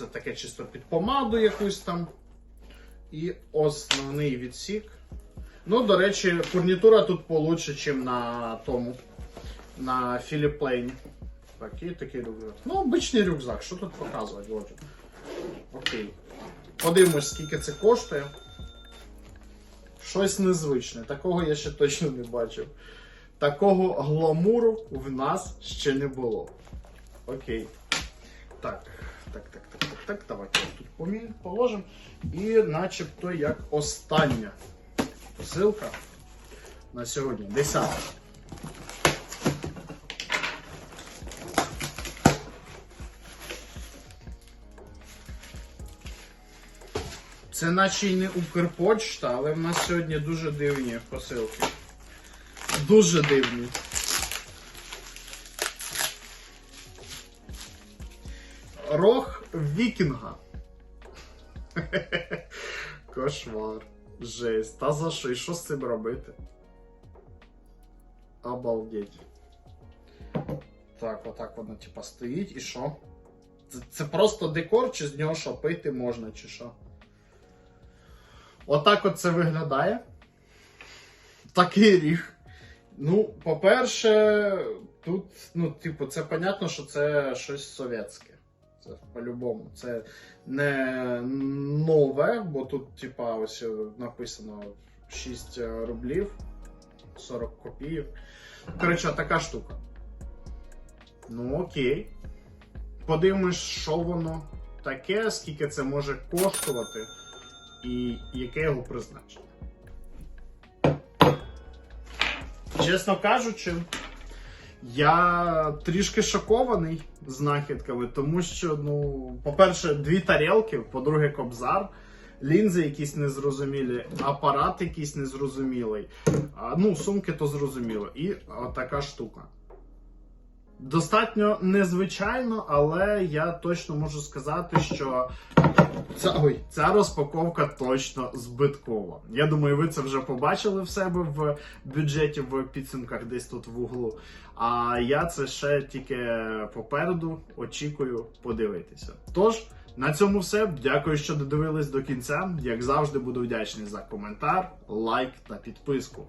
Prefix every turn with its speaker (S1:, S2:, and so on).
S1: це таке чисто під помаду якусь там. І основний відсік. Ну, до речі, фурнітура тут получше, ніж на тому. На Філіплейні. Такий такий рюкзак. Ну, обичний рюкзак, що тут показувати, отже. Окей. Подивимось, скільки це коштує. Щось незвичне. Такого я ще точно не бачив. Такого гламуру в нас ще не було. Окей. Так, так, так, так, так, так. Давайте тут помі- положимо. І начебто як остання посилка на сьогодні. Десята. Це наче й не Укрпочта, але в нас сьогодні дуже дивні посилки. Дуже дивні. Рог Вікінга. Кошмар. Жесть. Та за що? І що з цим робити? Обалдеть. Так, отак воно, типа, стоїть і що? Це, це просто декор, чи з нього що пити можна, чи що? Отак от це виглядає. Такий ріг. Ну, по-перше, тут, ну, типу, це понятно, що це щось совєтське. Це по-любому. Це не нове, бо тут, типа, ось е, написано 6 рублів, 40 копійок. Коротше, така штука. Ну, окей. Подивимось, що воно таке, скільки це може коштувати і яке його призначення. Чесно кажучи, я трішки шокований знахідками, тому що, ну, по-перше, дві тарілки, по-друге, кобзар, лінзи якісь незрозумілі, апарат якийсь незрозумілий. А, ну, сумки то зрозуміло. І така штука. Достатньо незвичайно, але я точно можу сказати, що ця, ой, ця розпаковка точно збиткова. Я думаю, ви це вже побачили в себе в бюджеті в підсумках десь тут в углу. А я це ще тільки попереду очікую подивитися. Тож, на цьому все. Дякую, що додивились до кінця. Як завжди, буду вдячний за коментар, лайк та підписку.